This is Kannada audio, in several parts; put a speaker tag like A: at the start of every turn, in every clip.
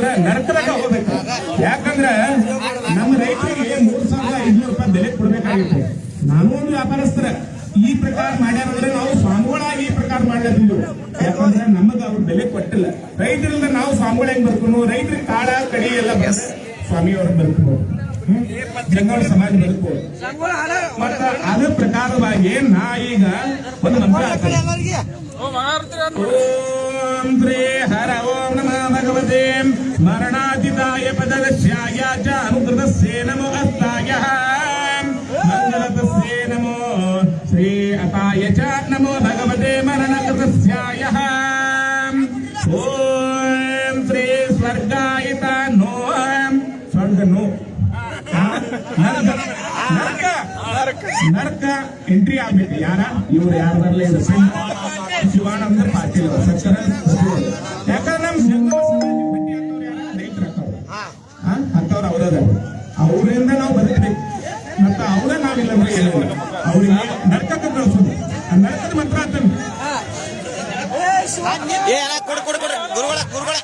A: ಅಂದ್ರೆ ನರಕದಾಗ ಹೋಗ್ಬೇಕು. ಯಾಕಂದ್ರೆ ನಮ್ಮ ರೈತರಿಗೆ ಮೂರ್ ಸಾವಿರದ ಐದ್ನೂರು ರೂಪಾಯಿ ಬೆಲೆ ಕೊಡ್ಬೇಕಾಗಿತ್ತು. ನಾನು ಒಂದು ವ್ಯಾಪಾರಸ್ಥರ. ಈ ಪ್ರಕಾರ ಮಾಡ್ಯಾರಂದ್ರೆ ನಾವು ಸ್ವಾಮಿಗಳಾಗಿ ಈ ಪ್ರಕಾರ ಮಾಡ್ಲತ್ತಿದ್ವಿ ಯಾಕಂದ್ರೆ ನಮಗ ಅವ್ರು ಬೆಲೆ ಕೊಟ್ಟಿಲ್ಲ. ರೈತರಿಂದ ನಾವು ಸ್ವಾಮಿಗಳ ಹೆಂಗ್ ಬರ್ಕೊಂಡು ರೈತರಿಗೆ ಕಾಳ ಕಡಿ ಎಲ್ಲ ಸ್ವಾಮಿ ಅವ್ರ ಬರ್ಕೊಂಡು ಜಂಗಮ ಸಮಾಜ ಬದುಕು ಮತ್ತ ಅದ ಪ್ರಕಾರವಾಗಿ ನಾ ಈಗ ಒಂದು ಮಂತ್ರ. ಓಂ ಶ್ರೀ ಹರ ಓಂ ನಮಃ ಭಗವತೆ. ಮರಣಾಜಿತಾಯ ಪದವಶ್ಯಾಯ ಚ ಅನುಕೃತಸ್ಯೇ ನಮೋ ಅಸ್ತಾಯ ಮಂಗಲತಸ್ಯೇ ನಮೋ ಶ್ರೀ ಅಪಾಯ ಚ ನಮೋ ಭಗವತೆ ಮರಣಕೃತಸ್ಯಾಯ. ಓಂ ಶ್ರೀ ಸ್ವರ್ಗಾಯಿತ ನೋ. ಸ್ವರ್ಗ ನೋ. ನರ್ಕ. ನರ್ಕ. ಎಂಟ್ರಿ ಆಗ್ಬೇಕು. ಯಾರ? ಇವ್ರು ಯಾರಲ್ಲ ಇದು ಶಿವಾನಂದ ಪಾಟೀಲ್ ಅವರು. ಆ? ಅವರದ. ಅವ್ರದ ನಾವು ಬದುಕಬೇಕು. ಮತ್ತೆ ಅವ್ರೇ ನಾವಿಲ್ಲ ಅವ್ರಿಗೆ ನರಕಕ್ಕೆ ಕಳಿಸೋದು. ಆ ನರಕದ ಮಂತ್ರ
B: ಅಲ್ಲ ಕೊಡು ಕೊಡು ಕೊಡು. ಗುರುಗಳ ಗುರುಗಳ.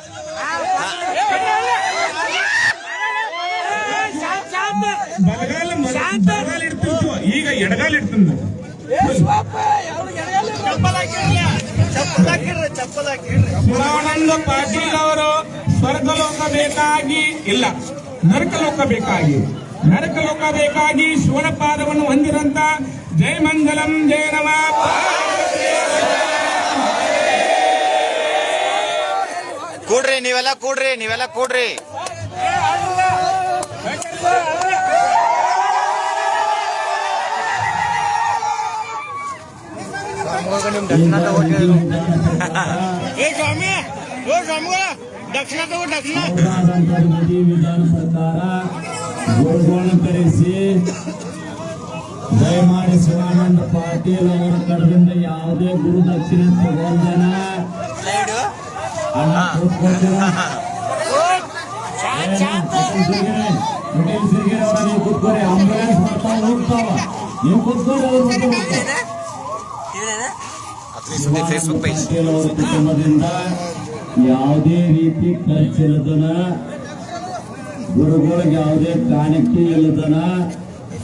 A: ಬಲಗಾಲ ಮ- ಬಲಗಾಲ ಇಡ್ತಿರ್ತೀವ ಈಗ ಎಡಗಾಲ ಇಡ್ತೀನಿ ಶಿವಾನಂದ ಪಾಟೀಲ್ ಅವರು ಸ್ವರ್ಗಲೋಕ ಬೇಕಾಗಿ ಇಲ್ಲ. ನರಕಲೋಕ ಬೇಕಾಗಿ ನರಕಲೋಕ ಬೇಕಾಗಿ ಶಿವನ ಪಾದವನ್ನು ಹೊಂದಿರಂತ ಜಯ ಮಂಗಲಂ ಜಯ ನಮ.
B: ಕೂಡ್ರಿ ನೀವೆಲ್ಲ ಕೂಡ್ರಿ ನೀವೆಲ್ಲ ಕೂಡ್ರಿ.
C: ಏ ಸ್ವಾಮಿ ಓ ಸ್ವಾಮಿಗಳ. ದಕ್ಷಿಣ ದಕ್ಷಿಣ.
D: ವಿಧಿ ವಿಧಾನ ಸರ್ಕಾರ ಗುರುಗಳನ್ನು ಕರೆಸಿ ದಯಮಾಡಿ ಶಿವಾನಂದ ಪಾಟೀಲ್ ಅವರ ಕಡೆಯಿಂದ ಯಾವುದೇ ಗುರು ದಕ್ಷಿಣೆ ತಗೊಂಡನ. ಹಣ ಕೊಟ್ಕೊಳ್ತೀರ ವಿಠಲ್ ಸಿರಿಗೆರೆ ಅವರ ನೀವು ಕೂತ್ಕೊರಿ ಆಂಬುಲೆನ್ಸ್ ಬರ್ತಾವ ಹೋಗ್ತಾವ ನೀವು ಕೂತ್ಕೊಂಡು ಅವ್ರು ಮತ್ತೆ ಹೋಗ್ತಾರೆ
B: ಸುದ್ದಿ ಫೇಸ್ಬುಕ್
D: ಪಾಟೀಲ್ ಅವರ ಕುಟುಂಬದಿಂದ ಯಾವುದೇ ರೀತಿ ಖರ್ಚಿಲ್ಲದನ ಗುರುಗಳಿಗೆ ಯಾವುದೇ ಕಾಣಿಕೆ ಇಲ್ಲದನ,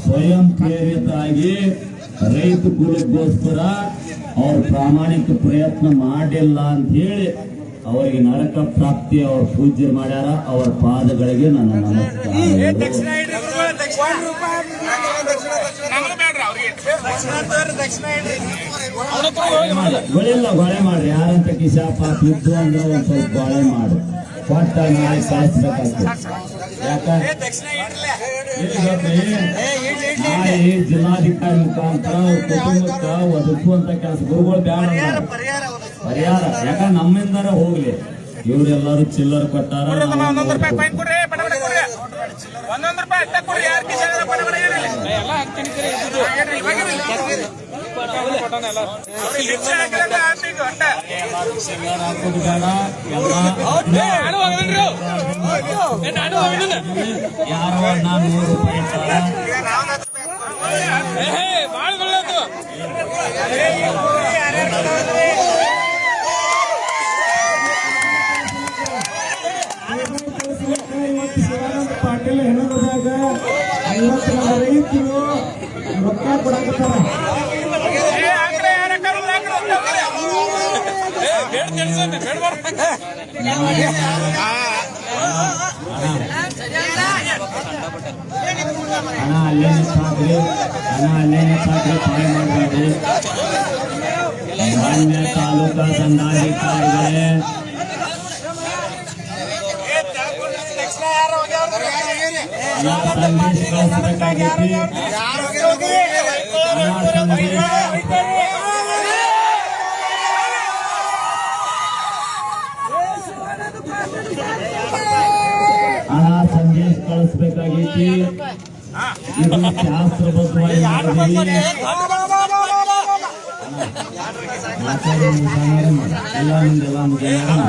D: ಸ್ವಯಂ ಪ್ರೇರಿತಾಗಿ ರೈತ ಕುಲಕ್ಕೋಸ್ಕರ ಅವ್ರ ಪ್ರಾಮಾಣಿಕ ಪ್ರಯತ್ನ ಮಾಡಿಲ್ಲ ಅಂತ ಹೇಳಿ ಅವರಿಗೆ ನರಕ ಪ್ರಾಪ್ತಿ ಅವ್ರ ಪೂಜೆ ಮಾಡ್ಯಾರ, ಅವರ ಪಾದಗಳಿಗೆ ನನ್ನ ನಮಸ್ಕಾರ. ಗೊಳಿಲ್ಲ ಗೊಳೆ ಮಾಡ್ರಿ. ಯಾರಂತ ಕಿಶಾ ಇದ್ದು ಅಂದ್ರೆ ಒಂದ್ ಸ್ವಲ್ಪ ಗೊಳೆ ಮಾಡಿ. ಕೊಟ್ಟ ನಾಳೆ? ನಾಳೆ ಜಿಲ್ಲಾಧಿಕಾರಿ ಮುಖಾಂತರ ಕುಟುಂಬಕ್ಕ ಒದಗುವಂತ ಕೆಲಸ. ಗುರುಗಳು ಬ್ಯಾಡ. ಪರಿಹಾರ. ಯಾಕಂದ್ರೆ ನಮ್ಮಿಂದಾರ ಹೋಗ್ಲಿ. ಇವ್ರೆಲ್ಲಾರು ಚಿಲ್ಲರ್ ಕೊಟ್ಟಾರ
A: ಒಂದೊಂದು ರೂಪಾಯಿ ಫೈನ್ ಕೊಡ್ರಿ ಬಡ ಬಡ ಕೊಡ್ರಿ ಒಂದೊಂದು ರೂಪಾಯಿ ಅಷ್ಟೇ ಕೊಡ್ರಿ ಯಾರು ಕಿಶನ್ ಬಡ ಬಡ ಏನಿಲ್ಲ ಎಲ್ಲ ಹಾಕ್ತೀನಿ ಅವ್ರಿಗೆ ಲಿಪ್ಸ್ ಹಾಕಿದ್ರೆ ಆರ್ಟಿಗ್ ಒಟ್ಟ.
D: ಚಿಲ್ಲರ್ ಹಾಕೋದು ಬೇಡ ಎಲ್ಲ ಯಾರೋ ನಾ ನೂರು ರೂಪಾಯಿ ಇಟ್ಟಾರ. ಹಣ ಅಲ್ಲೇ ಸಾಕ್ರಿ ಹಣ ಅಲ್ಲೇ ಸಾಕ್ರಿ ಪಾಯ ಮಾಡಬೇಡ್ರಿ ಮಾನ್ಯ ತಾಲೂಕಾ ದಂಡಾಧಿಕಾರಿಗಳೇ ಹಣ ಸಂದೇಶ ಕಳಿಸ್ಬೇಕಾಗೈತಿ ಹಣ ಸಂದೇಶ ಹಣ ಸಂದೇಶ ಕಳಿಸ್ಬೇಕಾಗೈತಿ ಇದು ಶಾಸ್ತ್ರಬದ್ಧವಾಗಿ ಮಾಡಿದೀವಿ ಮಾತಾಡಿ ಮುಗಿಸೋಣ. ಎಲ್ಲ ನಿಮ್ದೆಲ್ಲ ಮುಗಿಯೋಣ.